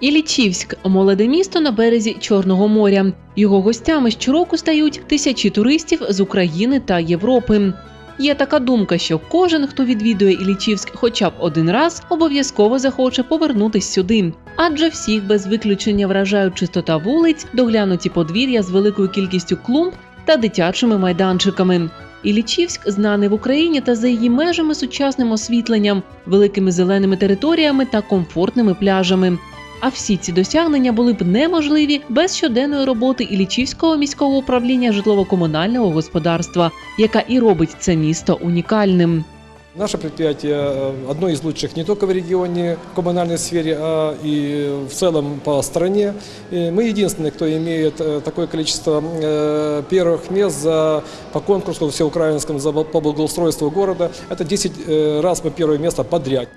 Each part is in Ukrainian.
Ілічівськ молоде місто на березі Чорного моря. Його гостями щороку стають тисячі туристів з України та Європи. Є така думка, що кожен, хто відвідує Ілічівськ хоча б один раз, обов'язково захоче повернутись сюди. Адже всіх без виключення вражають чистота вулиць, доглянуті подвір'я з великою кількістю клумб та дитячими майданчиками. Ілічівськ знаний в Україні та за її межами сучасним освітленням, великими зеленими територіями та комфортними пляжами. А всі ці досягнення були б неможливі без щоденної роботи Ілічівського міського управління житлово-комунального господарства, яка і робить це місто унікальним. Наше предприятие э, одно из лучших не только в регионе в коммунальной сфере, а и в целом по стране. И мы единственные, кто имеет э, такое количество э, первых мест за, по конкурсу всеукраинскому за, бл- по благоустройству города. Это 10 э, раз мы первое место подряд.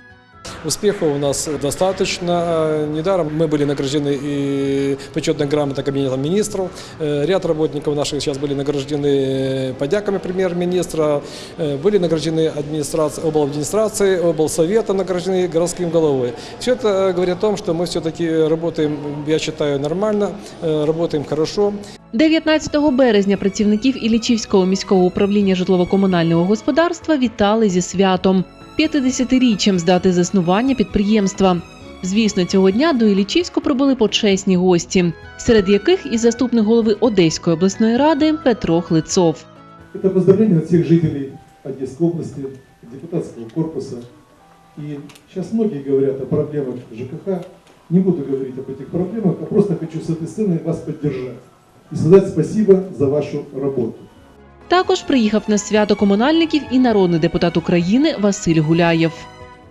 Успехов у нас достаточно. Э, Недаром мы были награждены и почетной грамотой Кабинета министров. Э, Ряд работников наших сейчас были награждены э, подяками премьер-министра, э, были награждены администрации, обладминистрации, облсовета награждены городским головой. Все это э, говорит о том, что мы все-таки работаем, я считаю, нормально, э, работаем хорошо. 19 березня працівників Ілічівського міського управління житлово-комунального господарства вітали зі святом 50-річчям з дати заснування підприємства. Звісно, цього дня до Ілічівську прибули почесні гості, серед яких і заступник голови Одеської обласної ради Петро Хлицов. Это поздравление от всех жителей Одесской области, депутатского корпуса. И сейчас многие говорят о проблемах ЖКХ. Не буду говорить об этих проблемах, а просто хочу с этой сцены вас поддержать. И сказать спасибо за вашу работу. Також приїхав на свято комунальників і народний депутат України Василь Гуляєв.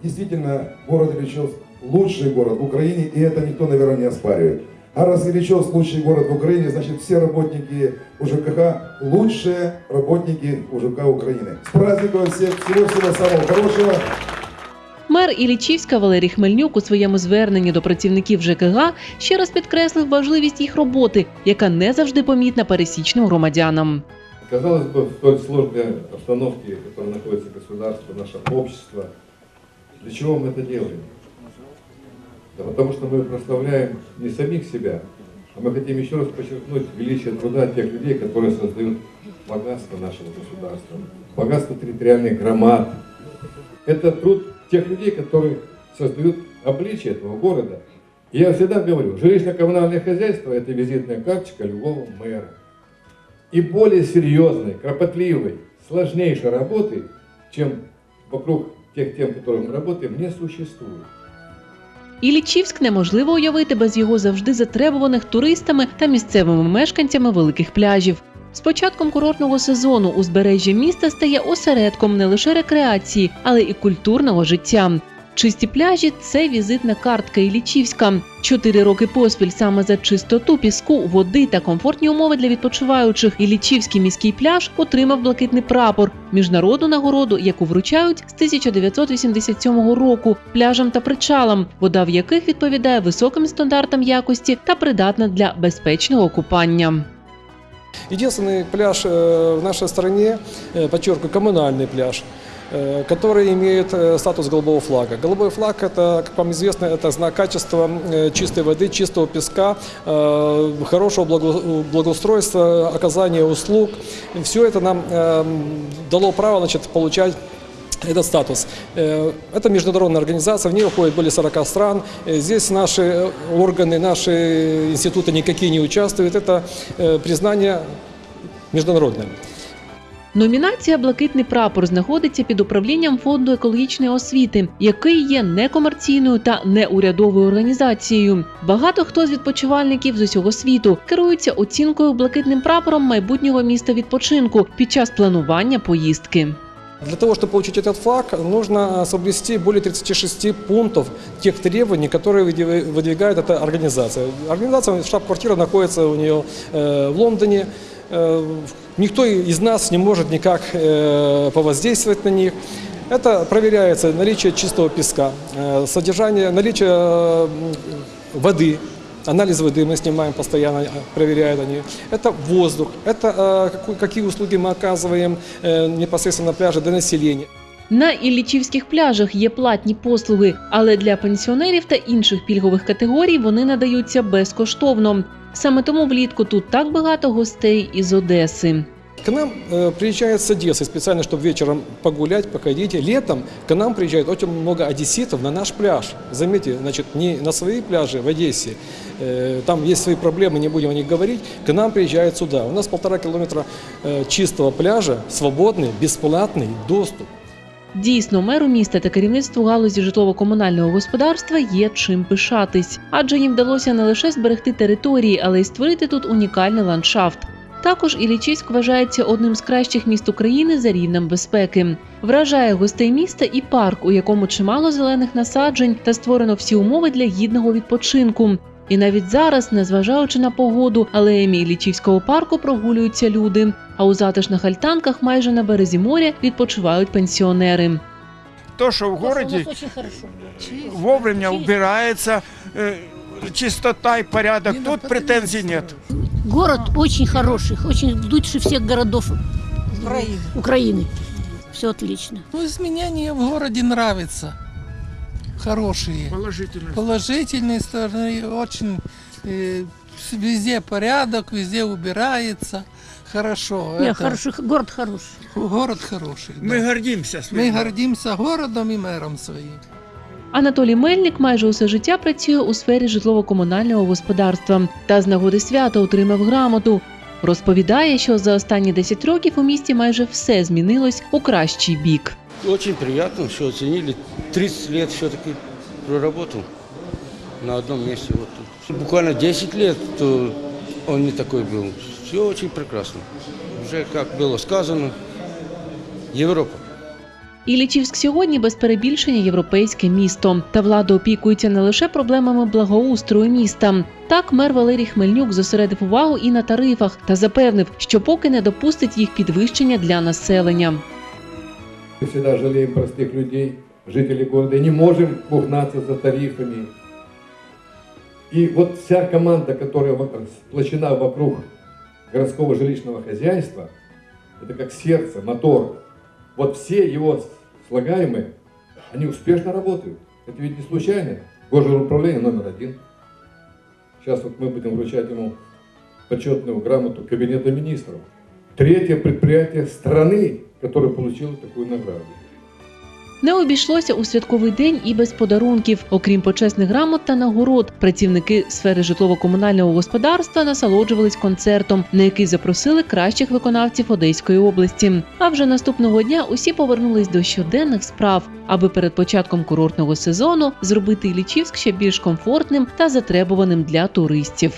Действительно, город Ильичевск лучший город в Украине, и это никто, наверное, не оспаривает. А раз Ильичевск лучший город в Украине, значит все работники УЖКХ лучшие работники УЖК Украины. С праздником всех, всего-всего самого хорошего. Мер Ілічівська Валерій Хмельнюк у своєму зверненні до працівників ЖКГ ще раз підкреслив важливість їх роботи, яка не завжди помітна пересічним громадянам. Казалось бы, в столь сложной обстановке, в которой находится государство, наше общество, для чего мы это делаем? Да потому что мы прославляем не самих себя, а мы хотим еще раз подчеркнуть величие труда тех людей, которые создают богатство нашего государства, богатство территориальных громад. Это труд тех людей, которые создают обличие этого города. И я всегда говорю, жилищно-коммунальное хозяйство – это визитная карточка любого мэра. И более серьезной, кропотливой, сложнейшей работы, чем вокруг тех тем, которых мы работаем, не существует. Ілічівськ неможливо уявити без його завжди затребуваних туристами та місцевими мешканцями великих пляжів. З початком курортного сезону узбережжя міста стає осередком не лише рекреації, але і культурного життя. Чисті пляжі це візитна картка Ілічівська. Чотири роки поспіль саме за чистоту піску, води та комфортні умови для відпочиваючих. Ілічівський міський пляж отримав блакитний прапор, міжнародну нагороду, яку вручають з 1987 року пляжам та причалам, вода в яких відповідає високим стандартам якості та придатна для безпечного купання. Единственный пляж э, в нашей стране, э, подчеркиваю, коммунальный пляж, Э, который имеет э, статус голубого флага. Голубой флаг, это, как вам известно, это знак качества э, чистой воды, чистого песка, хорошего благо- благоустройства, оказания услуг. Все это нам дало право значит, получать этот статус. Это международная организация, в нее входит более 40 стран. Здесь наши органы, наши институты никакие не участвуют. Это признание международное. Номінація Блакитний прапор знаходиться під управлінням фонду екологічної освіти, який є некомерційною та неурядовою організацією. Багато хто з відпочивальників з усього світу керуються оцінкою блакитним прапором майбутнього міста відпочинку під час планування поїздки. Для того, чтобы получить этот флаг, нужно соблюсти более 36 пунктов тех требований, которые выдвиг- выдвигает эта организация. Организация, штаб-квартира находится у нее э, в Лондоне. Э, Никто из нас не может никак э, повоздействовать на них. Это проверяется наличие чистого песка, э, содержание, наличие э, воды, Анализ воды мы снимаем постоянно, э, проверяют они. Это воздух, это э, каку- какие услуги мы оказываем э, непосредственно на пляже для населения. На Іллічівських пляжах є платні послуги, але для пенсіонерів та інших пільгових категорій вони надаються безкоштовно. Саме тому влітку тут так багато гостей із Одеси. К нам э, приезжают с Одессы специально, чтобы вечером погулять, походить. Летом к нам приезжает очень много одесситов на наш пляж. Заметьте, значит, не на свои пляжи в Одессе, э, там есть свои проблемы, не будем о них говорить, к нам приезжают сюда. У нас полтора километра э, чистого пляжа, свободный, бесплатный доступ. Дійсно, меру міста та керівництву галузі житлово-комунального господарства є чим пишатись, адже їм вдалося не лише зберегти території, але й створити тут унікальний ландшафт. Також Іллічівськ вважається одним з кращих міст України за рівнем безпеки. Вражає гостей міста і парк, у якому чимало зелених насаджень та створено всі умови для гідного відпочинку. І навіть зараз, незважаючи на погоду, алеями Іллічівського парку прогулюються люди. А у затишних альтанках майже на березі моря відпочивають пенсіонери. То, что в У городе нас очень хорошо. вовремя убирается, э, чистота и порядок, тут претензий нет. Город очень хороший, очень лучше всех городов Украины. Украины. Все отлично. Ну, изменения в городе нравятся. Хорошие. Положительно. Положительные стороны. Очень э, везде порядок, везде убирается. Хорошо. Не, Это- хороший, город хороший. Город хороший. да. Мы гордимся Мы своим. гордимся городом и мэром своим. Анатолій Мельник майже усе життя працює у сфері житлово-комунального господарства та з нагоди свята отримав грамоту. Розповідає, що за останні 10 років у місті майже все змінилось у кращий бік. Очень приятно, что оценили. 30 лет все-таки проработал на одном месте. Вот тут. Буквально 10 лет, то он не такой был. Все очень прекрасно. Уже, как было сказано, Европа. Іллічівськ сьогодні без перебільшення європейське місто. Та влада опікується не лише проблемами благоустрою міста. Так, мер Валерій Хмельнюк зосередив увагу і на тарифах та запевнив, що поки не допустить їх підвищення для населення. Мы всегда жалеем простых людей, жителей города, и не можем пугнаться за тарифами. И вот вся команда, которая во- сплочена вокруг городского жилищного хозяйства, это как сердце, мотор. Вот все его слагаемые, они успешно работают. Это ведь не случайно. Госуправление номер один. Сейчас вот мы будем вручать ему почетную грамоту Кабинета министров. Третье предприятие страны, которое получило такую награду. Не обійшлося у святковий день і без подарунків. Окрім почесних грамот та нагород, працівники сфери житлово-комунального господарства насолоджувались концертом, на який запросили кращих виконавців Одеської області. А вже наступного дня усі повернулись до щоденних справ, аби перед початком курортного сезону зробити Іллічівськ ще більш комфортним та затребуваним для туристів.